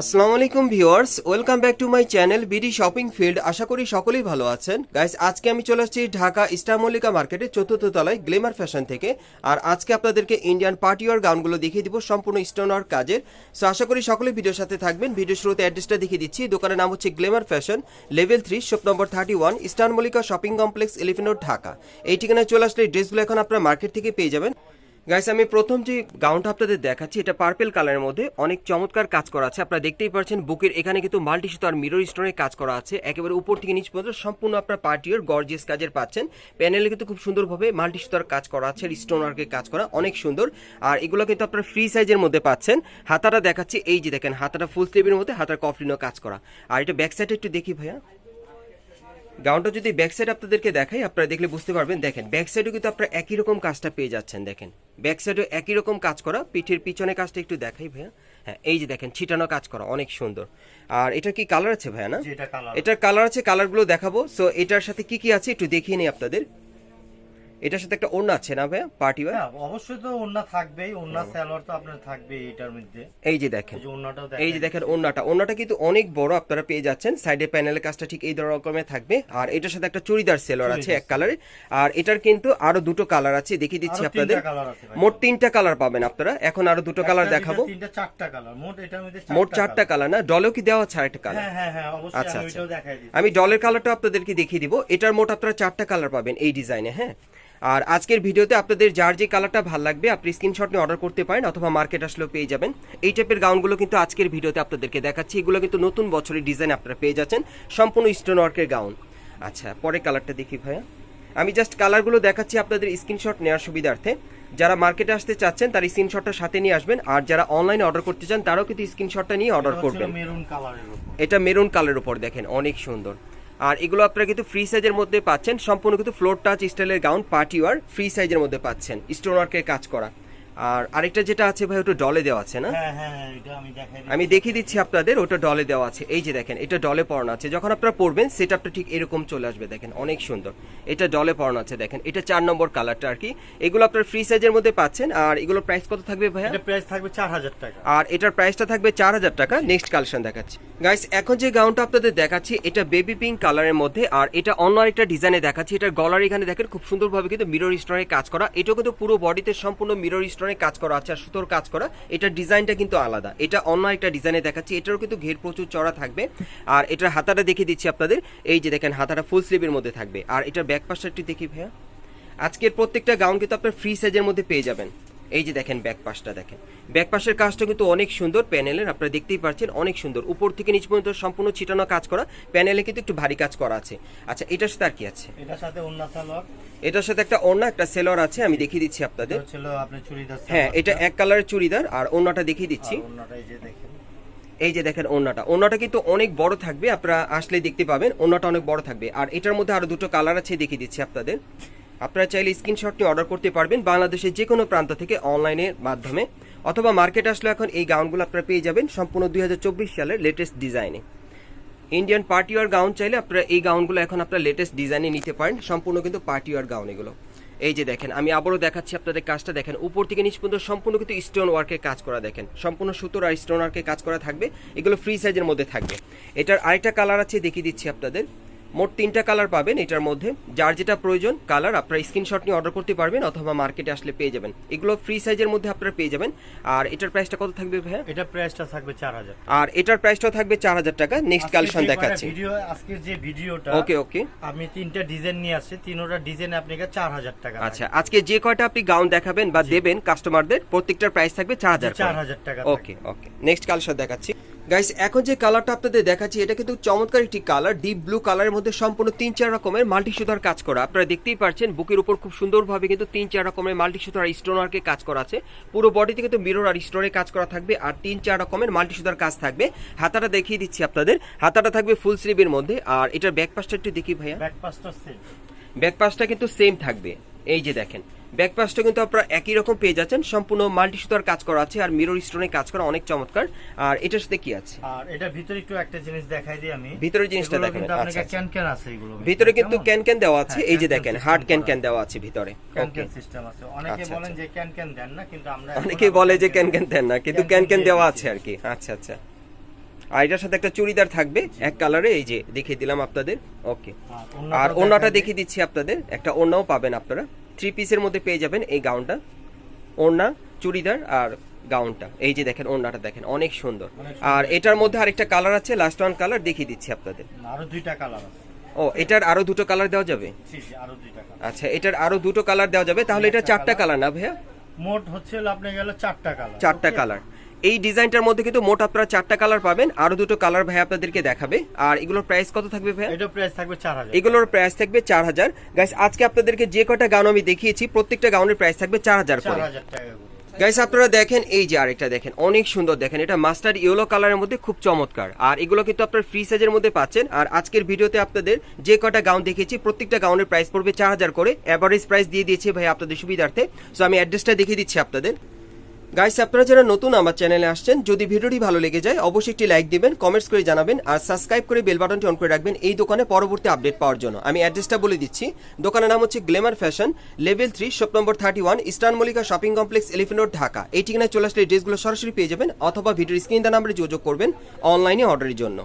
আসসালামু আলাইকুম viewers, welcome back to my channel BD shopping field. আশা করি সকলেই ভালো আছেন। গাইস, আজকে আমি চলে আসছি ঢাকা ইস্টার মল্লিকা মার্কেটের চতুর্থ তলায় গ্লেমার ফ্যাশন থেকে। আর আজকে আপনাদেরকে ইন্ডিয়ান পার্টি ওয়ার গাউনগুলো দেখিয়ে দিব সম্পূর্ণ স্টোন কাজের। সো আশা করি সকলে ভিডিওর সাথে থাকবেন। ভিডিও শুরুতে অ্যাড্রেসটা দেখিয়ে দিচ্ছি। দোকানের নাম হচ্ছে Glamour Fashion, level three, shop number thirty one, Eastern Mallika Shopping Complex, Elephant Dhaka. এই ঠিকানায় চলে আসলে ড্রেসগুলো এখন আপনারা মার্কেট থেকে পেয়ে যাবেন। গাইস আমি প্রথম যে গাউনটা আপনাদের দেখাচ্ছি, এটা পার্পেল কালারের মধ্যে অনেক চমৎকার কাজ করা আছে। আপনারা দেখতেই পাচ্ছেন বুকের এখানে কিন্তু মাল্টি সুতো আর মিরর স্টোনের কাজ করা আছে। একেবারে উপর থেকে নিচ পর্যন্ত সম্পূর্ণ আপনার পার্টির গর্জিয়াস কাজের পাচ্ছেন। প্যানেলে কিন্তু খুব সুন্দরভাবে মাল্টি সুতার কাজ করা আছে স্টোন ওয়ার্কের কাজ করা, অনেক সুন্দর। আর এগুলো কিন্তু আপনারা ফ্রি সাইজের মধ্যে পাচ্ছেন। হাতাটা দেখাচ্ছি, এই যে দেখেন, হাতাটা ফুল স্লিভের মধ্যে, হাতার কফলিনও কাজ করা। আর এটা ব্যাক সাইডে একটু দেখি ভাইয়া। গাউনটা যদি ব্যাক সাইড আপনাদেরকে দেখাই আপনারা দেখলে বুঝতে পারবেন দেখেন ব্যাক সাইডও কিন্তু আপনারা একই রকম কাজটা পেয়ে যাচ্ছেন দেখেন। ব্যাক সাইডও একই রকম কাজ করা পিঠের পিছনে কাজটা একটু দেখাই ভাইয়া। হ্যাঁ এই যে দেখেন ছিটানো কাজ করা অনেক সুন্দর। আর এটা কি কালার আছে ভাইয়া না? এটার কালার আছে কালারগুলো দেখাবো। সো এটার সাথে কি কি আছে একটু দেখিয়ে নিই আপনাদের। এটার সাথে একটা ওড়না আছে না ভাইয়া? পার্টি ওয়্যার হ্যাঁ অবশ্যই তো ওন্না থাকবেই। ওন্না স্যালোয়ার তো আপনার থাকবে এটার মধ্যে। এই যে দেখেন। এই যে ওন্নাটাও এই যে দেখেন। ওন্নাটা ওন্নাটা কিন্তু অনেক বড় আপনারা পেয়ে যাচ্ছেন। সাইডে প্যানেলের কাজটা ঠিক এই রকমের থাকবে। আর এটার সাথে একটা চুড়িদার সেলর আছে এক কালারে আর এটার কিন্তু আরও দুটো কালার আছে দেখিয়ে দিচ্ছি আপনাদের। মোট তিনটা কালার পাবেন আপনারা। এখন আরও দুটো কালার দেখাবো। তিনটা চারটা কালার। মোট এটার মধ্যে মোট চারটা কালার। না? ডলেও কি দেওয়া আছে আরেকটা কালার? হ্যাঁ হ্যাঁ হ্যাঁ অবশ্যই আচ্ছা, আমি আচ্ছা। আমি ডলের কালারটা আপনাদেরকে দেখিয়ে দিব। এটার মোট আপনারা চারটা কালার পাবেন এই ডিজাইনে হ্যাঁ? আর আজকের ভিডিওতে আপনাদের যার যে কালারটা ভালো লাগবে আপনি স্ক্রিনশট নিয়ে অর্ডার করতে পারেন অথবা মার্কেট আসলেও পেয়ে যাবেন। এই টাইপের গাউনগুলো কিন্তু আজকের ভিডিওতে আপনাদেরকে দেখাচ্ছি। এগুলো কিন্তু নতুন বছরের ডিজাইন আপনারা পেয়ে যাচ্ছেন। সম্পূর্ণ স্টোন ওয়ার্কের গাউন। আচ্ছা পরে কালারটা দেখি ভাইয়া। আমি জাস্ট কালারগুলো দেখাচ্ছি আপনাদের স্ক্রিনশট নেওয়ার সুবিধার্থে। যারা মার্কেটে আসতে চাচ্ছেন তার স্ক্রিনশটটা সাথে নিয়ে আসবেন। আর যারা অনলাইনে অর্ডার করতে চান তারাও কিন্তু স্ক্রিনশটটা নিয়ে অর্ডার করবেন। এটা মেরুন কালারের উপর দেখেন অনেক সুন্দর। আর এগুলো আপনারা কিন্তু ফ্রি সাইজের মধ্যে পাচ্ছেন। সম্পূর্ণ কিন্তু ফ্লোর টাচ স্টাইলের গাউন পার্টি ওয়ার ফ্রি সাইজের মধ্যে পাচ্ছেন। স্টোন ওয়ার্কের কাজ করা। আর আরেকটা যেটা আছে ভাই ওটা ডলে দেওয়া আছে না? হ্যাঁ হ্যাঁ হ্যাঁ, আমি। দেখিয়ে দিচ্ছি আপনাদের ওটা ডলে দেওয়া আছে। এই যে দেখেন এটা ডলে পড়ানো আছে। যখন আপনারা পড়বেন সেটআপটা ঠিক এরকম চলে আসবে দেখেন অনেক সুন্দর। এটা ডলে পড়ানো আছে দেখেন এটা চার নম্বর কালারটা আর কি। এগুলো আপনার ফ্রি সাইজের মধ্যে পাচ্ছেন আর এগুলো প্রাইস কত থাকবে ভাইয়া? এটা প্রাইস থাকবে চার হাজার টাকা। আর এটার প্রাইসটা থাকবে চার হাজার টাকা। নেক্সট কালেকশন দেখাচ্ছি। গাইস এখন যে গাউনটা আপনাদের দেখাচ্ছি এটা বেবি পিঙ্ক কালারের মধ্যে আর এটা অন্য আরেকটা ডিজাইনে দেখাচ্ছি। এটার গলার এখানে দেখেন খুব সুন্দরভাবে কিন্তু মিরর স্টোনের কাজ করা। এটাও কিন্তু পুরো বডিতে সম্পূর্ণ মিরর স্টোনের কাজ করা আছে আর সুতোর কাজ করা, এটার ডিজাইনটা কিন্তু আলাদা। এটা অন্য একটা ডিজাইনে দেখাচ্ছি, এটারও কিন্তু ঘের প্রচুর চড়া থাকবে। আর এটার হাতাটা দেখিয়ে দিচ্ছি আপনাদের, এই যে দেখেন হাতাটা ফুল স্লিভের মধ্যে থাকবে। আর এটার ব্যাক পাশটা একটু দেখি ভাইয়া। আজকের প্রত্যেকটা গাউন কিন্তু আপনার ফ্রি সাইজের মধ্যে পেয়ে যাবেন। এই যে দেখেন ব্যাক পাশটা দেখেন। ব্যাক পাশের কাজটা কিন্তু অনেক সুন্দর প্যানেলের আপনারা দেখতেই পাচ্ছেন অনেক সুন্দর। উপর থেকে নিচ পর্যন্ত সম্পূর্ণ ছিটানো কাজ করা প্যানেলে কিন্তু একটু ভারী কাজ করা আছে। আচ্ছা এটার সাথে আর কি আছে? এটার সাথে ওন্না এটার সাথে একটা ওড়না একটা সেলর আছে আমি দেখিয়ে দিচ্ছি আপনাদের। হ্যাঁ এটা এক কালারের চুড়িদার আর ওড়নাটা দেখিয়ে দিচ্ছি। ওন্নাটা এই যে দেখেন। এই যে দেখেন কিন্তু অনেক বড় থাকবে আপনারা আসলে দেখতে পাবেন ওড়নাটা অনেক বড় থাকবে। আর এটার মধ্যে আরও দুটো কালার আছে দেখিয়ে দিচ্ছি আপনাদের। আপনারা চাইলে স্ক্রিনশটটি অর্ডার করতে পারবেন বাংলাদেশের যে কোনো প্রান্ত থেকে অনলাইনের মাধ্যমে, অথবা মার্কেট আসলে এখন এই গাউনগুলো আপনারা পেয়ে যাবেন সম্পূর্ণ দুই সালের লেটেস্ট ডিজাইনে ইন্ডিয়ান পার্টি ওয়ার গাউন চাইলে আপনারা এই গাউনগুলো এখন আপনারা লেটেস্ট ডিজাইনে নিতে পারেন, সম্পূর্ণ কিন্তু পার্টি ওয়ার গাউন এগুলো। এই যে দেখেন, আমি আবারও দেখাচ্ছি আপনাদের কাজটা, দেখেন, উপর থেকে নিচ পর্যন্ত সম্পূর্ণ কিন্তু স্টোন ওয়ার্কের কাজ করা, দেখেন, সম্পূর্ণ সুতোর আর স্টোন ওয়ার্কের কাজ করা থাকবে, এগুলো ফ্রি সাইজের মধ্যে থাকবে। এটার আরেকটা কালার আছে, দেখিয়ে দিচ্ছি আপনাদের। মোট তিনটা কালার পাবেন এটার মধ্যে। যার যেটা প্রয়োজন কালার আপনারা স্ক্রিনশট নিয়ে অর্ডার করতে পারবেন অথবা মার্কেটে আসলে পেয়ে যাবেন। এগুলো ফ্রি সাইজের মধ্যে আপনারা পেয়ে যাবেন। আর এটার প্রাইসটা কত থাকবে ভাইয়া? এটা প্রাইসটা থাকবে চার হাজার। আর এটার প্রাইসটাও থাকবে চার হাজার টাকা। নেক্সট কালেকশন দেখাচ্ছি। ভিডিও আজকের যে ভিডিওটা ওকে ওকে আমি তিনটা ডিজাইন নিয়ে আসছি। তিনোটা ডিজাইন আপনাকে চার হাজার টাকা আচ্ছা আজকে যে কয়টা আপনি গাউন দেখাবেন বা দেবেন কাস্টমারদের প্রত্যেকটার প্রাইস থাকবে চার হাজার চার হাজার টাকা ওকে ওকে নেক্সট কালার দেখাচ্ছি। গাইস এখন যে কালারটা আপনাদের দেখাচ্ছি এটা কিন্তু চমৎকার একটি কালার ডিপ ব্লু কালারের মধ্যে সম্পূর্ণ তিন চার রকমের মাল্টি সুতার কাজ করা। আপনারা দেখতেই পাচ্ছেন বুকের উপর খুব সুন্দরভাবে কিন্তু তিন চার রকমের মাল্টি সুতার স্টোন ওয়ার্কে কাজ করা আছে। পুরো বডিতে কিন্তু মিরর আর স্টোনের কাজ করা থাকবে আর তিন চার রকমের মাল্টি সুতার কাজ থাকবে। হাতাটা দেখিয়ে দিচ্ছি আপনাদের। হাতাটা থাকবে ফুল স্লিভের মধ্যে। আর এটার ব্যাক পাশটা একটু দেখি ভাইয়া। ব্যাক পাসটা সেম ব্যাক পাশটা কিন্তু সেম থাকবে। এই যে দেখেন। ব্যাক পাশটা কিন্তু আপনারা একই রকম পেয়ে যাচ্ছেন। সম্পূর্ণ মাল্টি সুতার কাজ করা আছে আর মিরর স্টোনের কাজ করা অনেক চমৎকার। আর এটার সাথে কি আছে? আর এটার ভিতরে একটু একটা জিনিস দেখাই দিই আমি। ভিতরের জিনিসটা দেখেন, আচ্ছা, আচ্ছা। ক্যান ক্যান আছে এগুলো। ভিতরে কিন্তু ক্যান ক্যান দেওয়া আছে। হ্যাঁ, এই যে দেখেন হার্ড ক্যান ক্যান দেওয়া আছে ভিতরে। ক্যান ক্যান সিস্টেম আছে। অনেকে আচ্ছা, বলেন আচ্ছা। যে ক্যান ক্যান দেন না কিন্তু আমরা অনেকেই বলে যে ক্যান ক্যান দেন না কিন্তু ক্যান ক্যান দেওয়া আছে আর কি। আচ্ছা আচ্ছা। আর এটার সাথে একটা চুড়িদার থাকবে এক কালারে। এই যে দেখিয়ে দিলাম আপনাদের। ওকে আর ওড়নাটা দেখিয়ে দিচ্ছি আপনাদের। একটা ওড়নাও পাবেন আপনারা। থ্রি পিসের মধ্যে পেয়ে যাবেন এই গাউনটা ওড়না চুড়িদার আর গাউনটা এই যে দেখেন ওড়নাটা দেখেন অনেক সুন্দর। আর এটার মধ্যে আরেকটা কালার আছে লাস্ট ওয়ান কালার দেখিয়ে দিচ্ছি আপনাদের। আরও দুইটা কালার আছে। ও এটার আরও দুটো কালার দেওয়া যাবে? জি জি আরও দুইটা কালার আচ্ছা এটার আরও দুটো কালার দেওয়া যাবে তাহলে এটা চারটা কালার না ভাইয়া? মোট হচ্ছে আপনি গেল চারটা কালার চারটা কালার এই ডিজাইনটার মধ্যে কিন্তু মোট আপনারা চারটা কালার পাবেন আরও দুটো কালার ভাই আপনাদেরকে দেখাবে। আর এগুলোর প্রাইস কত থাকবে ভাইয়া? এটা প্রাইস থাকবে চার হাজার। এগুলোর প্রাইস থাকবে চার হাজার। গাইস আজকে আপনাদেরকে যে কটা গাউন আমি দেখিয়েছি প্রত্যেকটা গাউনের প্রাইস থাকবে চার হাজার চার করে হাজার টাকা গাইস আপনারা দেখেন এই যে আরেকটা দেখেন অনেক সুন্দর দেখেন এটা মাস্টার ইয়েলো কালারের মধ্যে খুব চমৎকার। আর এগুলো কিন্তু আপনার ফ্রি সাইজের মধ্যে পাচ্ছেন। আর আজকের ভিডিওতে আপনাদের যে কটা গাউন দেখিয়েছি প্রত্যেকটা গাউনের প্রাইস পড়বে চার হাজার করে। অ্যাভারেজ প্রাইস দিয়ে দিয়েছি ভাই আপনাদের সুবিধার্থে। সো আমি অ্যাড্রেসটা দেখিয়ে দিচ্ছি আপনাদের। গাইস আপনারা যারা নতুন আমার চ্যানেলে আসছেন, যদি ভিডিওটি ভালো লেগে যায়, অবশ্যই একটি লাইক দিবেন কমেন্টস করে জানাবেন, আর সাবস্ক্রাইব করে বেল বাটনটি অন করে রাখবেন এই দোকানে পরবর্তী আপডেট পাওয়ার জন্য। আমি অ্যাড্রেসটা বলে দিচ্ছি। দোকানের নাম হচ্ছে Glamour Fashion level three shop number thirty one Eastern Mallika Shopping Complex Elephant Road Dhaka এই ঠিকানায় চলে আসলে ড্রেসগুলো সরাসরি পেয়ে যাবেন, অথবা ভিডিওর স্ক্রিন দা নাম্বারে যোগাযোগ করবেন অনলাইনে অর্ডারের জন্য।